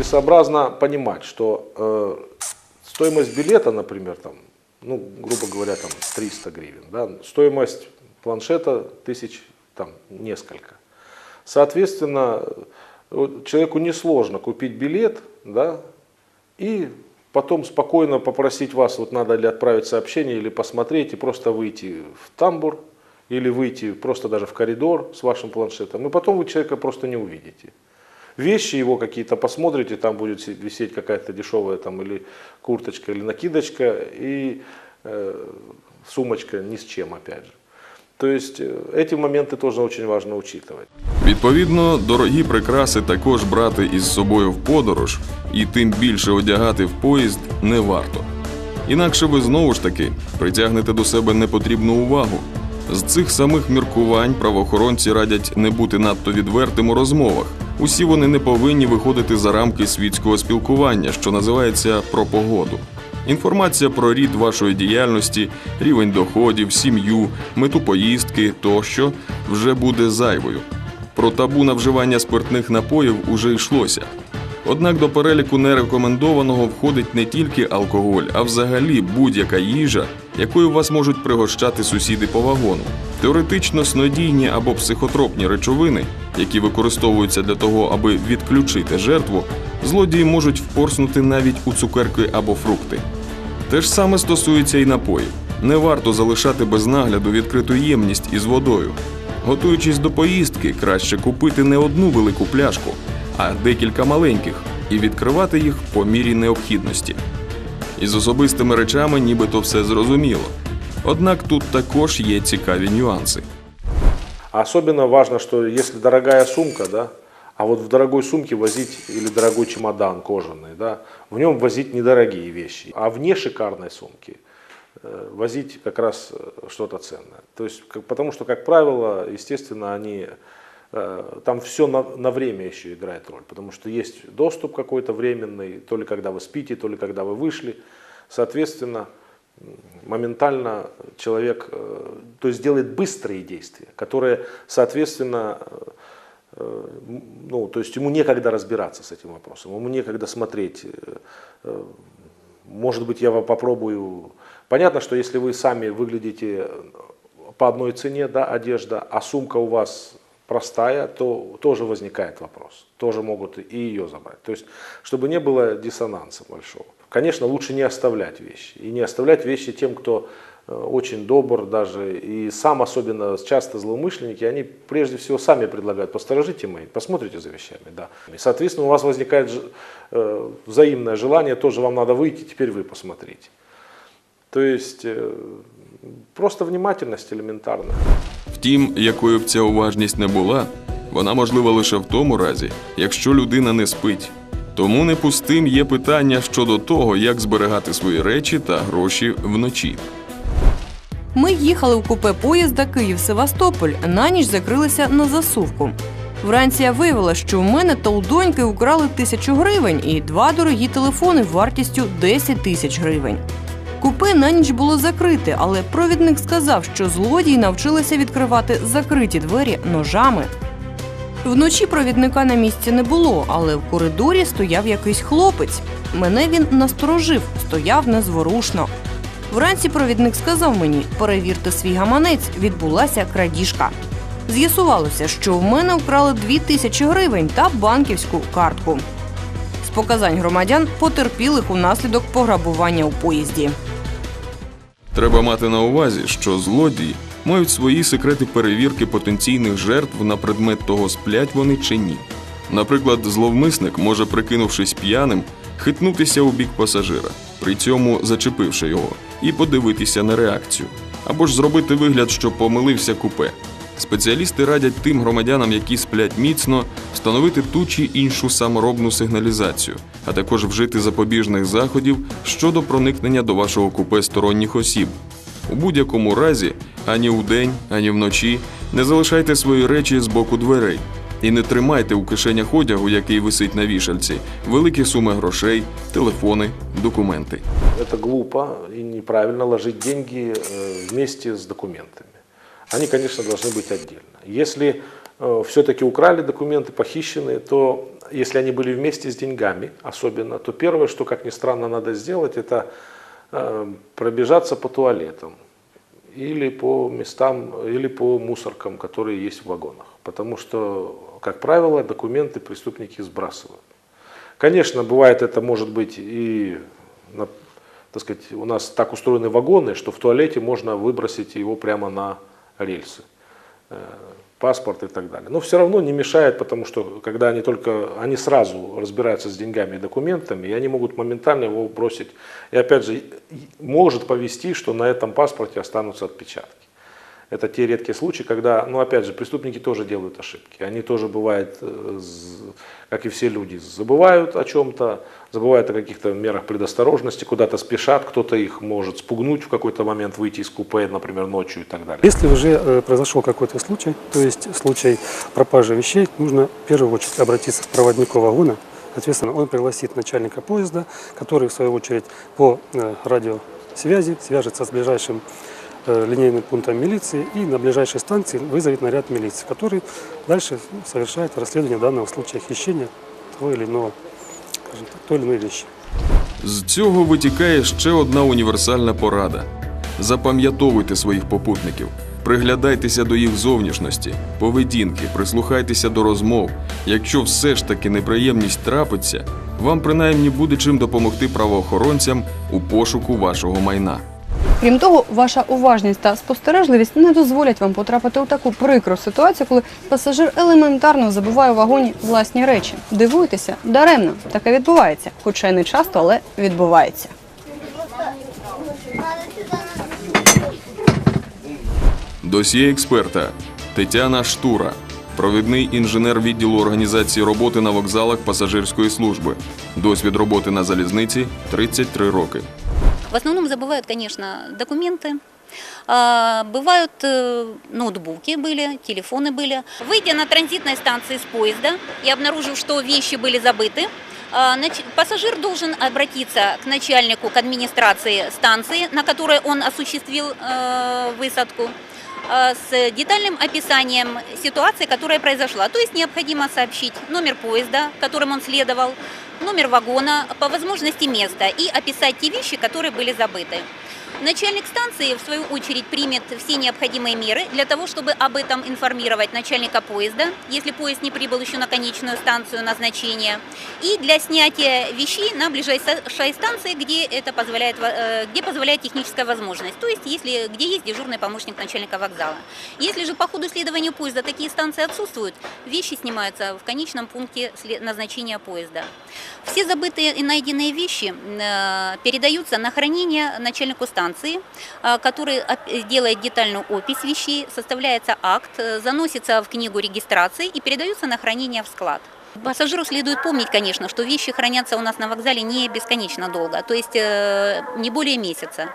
целесообразно понимать, что э, стоимость билета, например, там, ну, грубо говоря, там 300 гривен, да, стоимость планшета тысяч там несколько. Соответственно, вот человеку несложно купить билет, да, и потом спокойно попросить вас, вот надо ли отправить сообщение или посмотреть, и просто выйти в тамбур, или выйти просто даже в коридор с вашим планшетом, и потом вы человека просто не увидите. Вещи его какие-то посмотрите, там будет си- висеть какая-то дешевая там или курточка, или накидочка, и э, сумочка ни с чем, опять же. То есть э, эти моменты тоже очень важно учитывать. Відповідно, дорогі прикраси також брати із собою в подорож і тим більше одягати в поїзд не варто. Інакше ви знову ж таки притягнете до себе непотрібну увагу. З цих самих міркувань правоохоронці радять не бути надто відвертим у розмовах. Усі вони не повинні виходити за рамки світського спілкування, що називається про погоду. Інформація про рід вашої діяльності, рівень доходів, сім'ю, мету поїздки тощо вже буде зайвою. Про табу на вживання спиртних напоїв уже йшлося. Однак до переліку нерекомендованого входить не тільки алкоголь, а взагалі будь-яка їжа, якою вас можуть пригощати сусіди по вагону. Теоретично снодійні або психотропні речовини, які використовуються для того, аби відключити жертву, злодії можуть впорснути навіть у цукерки або фрукти. Те ж саме стосується і напоїв. Не варто залишати без нагляду відкриту ємність із водою. Готуючись до поїздки, краще купити не одну велику пляшку, а декілька маленьких і відкривати їх по мірі необхідності. Із особистими речами нібито все зрозуміло. Однак тут також є цікаві нюанси. А особенно важно, что если дорогая сумка, да, а вот в дорогой сумке возить или дорогой чемодан кожаный, да, в нем возить недорогие вещи, а вне шикарной сумки э, возить как раз э, что-то ценное. То есть, как- потому что, как правило, естественно, они э, там все на, на время еще играет роль, потому что есть доступ какой-то временный, то ли когда вы спите, то ли когда вы вышли, соответственно, моментально человек, э, то есть делает быстрые действия, которые, соответственно, э, э, ну, то есть ему некогда разбираться с этим вопросом, ему некогда смотреть, э, э, может быть, я вам попробую. Понятно, что если вы сами выглядите по одной цене, да, одежда, а сумка у вас простая, то тоже возникает вопрос. Тоже могут и ее забрать. То есть, чтобы не было диссонанса большого. Конечно, лучше не оставлять вещи. И не оставлять вещи тем, кто э, очень добр даже. И сам особенно часто злоумышленники, они прежде всего сами предлагают, посторожите мои, посмотрите за вещами. Да. И, соответственно, у вас возникает э, взаимное желание, тоже вам надо выйти, теперь вы посмотрите. То есть э, просто внимательность элементарно. Втім, якою б ця уважність не була, вона можлива лише в тому разі, якщо людина не спить. Тому не пустим є питання щодо того, як зберегати свої речі та гроші вночі. Ми їхали у купе поїзда Київ-Севастополь. На ніч закрилися на засувку. Вранці я виявила, що у мене та у доньки украли тисячу гривень і два дорогі телефони вартістю 10 тисяч гривень. Купе на ніч було закрите, але провідник сказав, що злодії навчилися відкривати закриті двері ножами. Вночі провідника на місці не було, але в коридорі стояв якийсь хлопець. Мене він насторожив, стояв незворушно. Вранці провідник сказав мені: перевірте свій гаманець, відбулася крадіжка. З'ясувалося, що в мене вкрали дві тисячі гривень та банківську картку. З показань громадян потерпілих унаслідок пограбування у поїзді. Треба мати на увазі, що злодії мають свої секрети перевірки потенційних жертв на предмет того, сплять вони чи ні. Наприклад, зловмисник може, прикинувшись п'яним, хитнутися у бік пасажира, при цьому зачепивши його, і подивитися на реакцію, або ж зробити вигляд, що помилився купе. Спеціалісти радять тим громадянам, які сплять міцно, встановити ту чи іншу саморобну сигналізацію, а також вжити запобіжних заходів щодо проникнення до вашого купе сторонніх осіб. У будь-якому разі, ані вдень, ані вночі не залишайте свої речі з боку дверей і не тримайте у кишенях одягу, який висить на вішальці, великі суми грошей, телефони, документи. Это глупо и неправильно ложить деньги э, вместе с документами. Они, конечно, должны быть отдельно. Если все-таки украли документы, похищенные, то если они были вместе с деньгами, особенно, то первое, что, как ни странно, надо сделать, это э, пробежаться по туалетам или по местам, или по мусоркам, которые есть в вагонах. Потому что, как правило, документы преступники сбрасывают. Конечно, бывает это может быть и, на- так сказать, у нас так устроены вагоны, что в туалете можно выбросить его прямо на рельсы э, паспорт и так далее. Но все равно не мешает, потому что когда они только, они сразу разбираются с деньгами и документами, и они могут моментально его бросить. И опять же, может повести, что на этом паспорте останутся отпечатки. Это те редкие случаи, когда, ну опять же, преступники тоже делают ошибки. Они тоже бывает, э, как и все люди, забывают о чем-то, забывают о каких-то мерах предосторожности, куда-то спешат, кто-то их может спугнуть в какой-то момент, выйти из купе, например, ночью и так далее. Если уже э, произошел какой-то случай, то есть случай пропажи вещей, нужно в первую очередь обратиться к проводнику вагона. Соответственно, он пригласит начальника поезда, который в свою очередь по э, радиосвязи свяжется с ближайшим линейным пунктом милиции и на ближайшей станции вызовет наряд милиции, который дальше совершает расследование данного случая хищения того или иного, скажем так, той или иной вещи. З цього витікає ще одна універсальна порада: запам'ятовуйте своїх попутників, приглядайтеся до їх зовнішності, поведінки, прислухайтеся до розмов. Якщо все ж таки неприємність трапиться, вам принаймні буде чим допомогти правоохоронцям у пошуку вашого майна. Крім того, ваша уважність та спостережливість не дозволять вам потрапити у таку прикру ситуацію, коли пасажир елементарно забуває у вагоні власні речі. Дивуйтеся, даремно таке відбувається, хоча й не часто, але відбувається. Досьє експерта Тетяна Штура, провідний інженер відділу організації роботи на вокзалах пасажирської служби. Досвід роботи на залізниці 33 роки. В основном забывают, конечно, документы. А, Бывают э, ноутбуки были, телефоны были. Выйдя на транзитной станции с поезда и обнаружив, что вещи были забыты, а, пассажир должен обратиться к начальнику, к администрации станции, на которой он осуществил э, высадку, э, с детальным описанием ситуации, которая произошла. То есть необходимо сообщить номер поезда, которым он следовал, номер вагона, по возможности место и описать те вещи, которые были забыты. Начальник станции, в свою очередь, примет все необходимые меры для того, чтобы об этом информировать начальника поезда, если поезд не прибыл еще на конечную станцию назначения, и для снятия вещей на ближайшей станции, где это позволяет, э, где позволяет техническая возможность, то есть если, где есть дежурный помощник начальника вокзала. Если же по ходу следования поезда такие станции отсутствуют, вещи снимаются в конечном пункте назначения поезда. Все забытые и найденные вещи э, передаются на хранение начальнику станции, э, который оп- делает детальную опись вещей, составляется акт, э, заносится в книгу регистрации и передается на хранение в склад. Пассажиру следует помнить, конечно, что вещи хранятся у нас на вокзале не бесконечно долго, то есть э, не более месяца.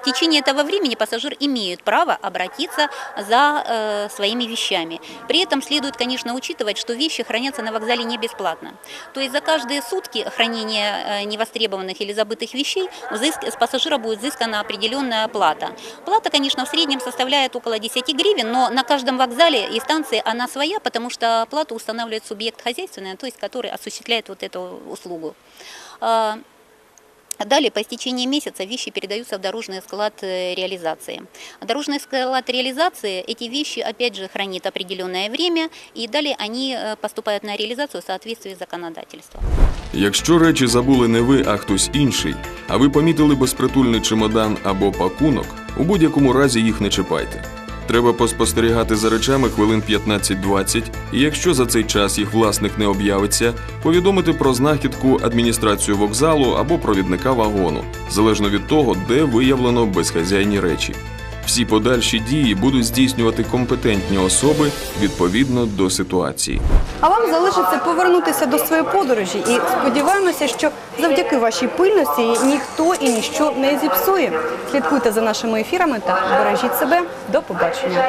В течение этого времени пассажир имеет право обратиться за э, своими вещами. При этом следует, конечно, учитывать, что вещи хранятся на вокзале не бесплатно. То есть за каждые сутки хранения э, невостребованных или забытых вещей взыск- с пассажира будет взыскана определенная плата. Плата, конечно, в среднем составляет около 10 гривен, но на каждом вокзале и станции она своя, потому что плату устанавливает субъект хозяйственный, то есть который осуществляет вот эту услугу. А, Далее, по истечении месяца вещи передаются в дорожный склад э, реализации. Дорожный склад реализации эти вещи, опять же, хранит определенное время, и далее они э, поступают на реализацию в соответствии с законодательством. Якщо речі забули не ви, а хтось інший, а ви помітили безпритульний чемодан або пакунок, у будь-якому разі їх не чіпайте. Треба поспостерігати за речами хвилин 15-20, і якщо за цей час їх власник не об'явиться, повідомити про знахідку адміністрацію вокзалу або провідника вагону, залежно від того, де виявлено безхазяйні речі. Всі подальші дії будуть здійснювати компетентні особи відповідно до ситуації. А вам залишиться повернутися до своєї подорожі і сподіваємося, що завдяки вашій пильності ніхто і ніщо не зіпсує. Слідкуйте за нашими ефірами та бережіть себе. До побачення.